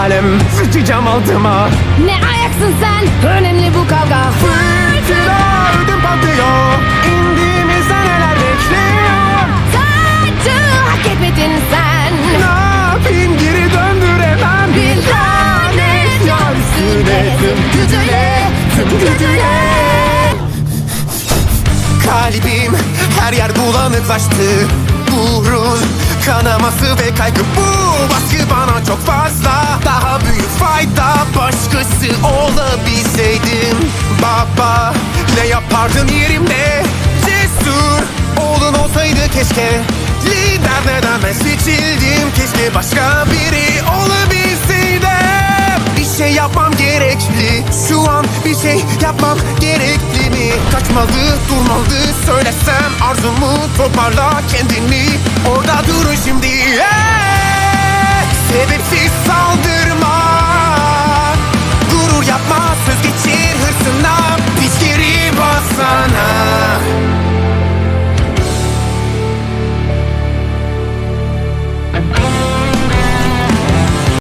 alem Sıçacağım altıma. Ne ayaksın sen? Önemli bu kavga. Fırtına ödüm patlıyor. İndiğimizde neler bekliyor? Tacı hak etmedin sen. Ne yapayım? Geri döndüremem. Bir lanet üstüne. Tüm gücüyle, tüm gücüyle. Kalbim her yer bulanıklaştı kanaması ve kaygı. Bu baskı bana çok fazla. Daha büyük fayda. Başkası olabilseydim Baba ne yapardın yerimde? Cesur oğlun olsaydı keşke. Lider neden ben seçildim. Keşke başka biri olabilseydim bir şey yapmam gerekli. Şu an bir şey yapmam gerekli mi? Kaçmalı durmalı. Söylesem arzumu toparla kendini Orada durun şimdi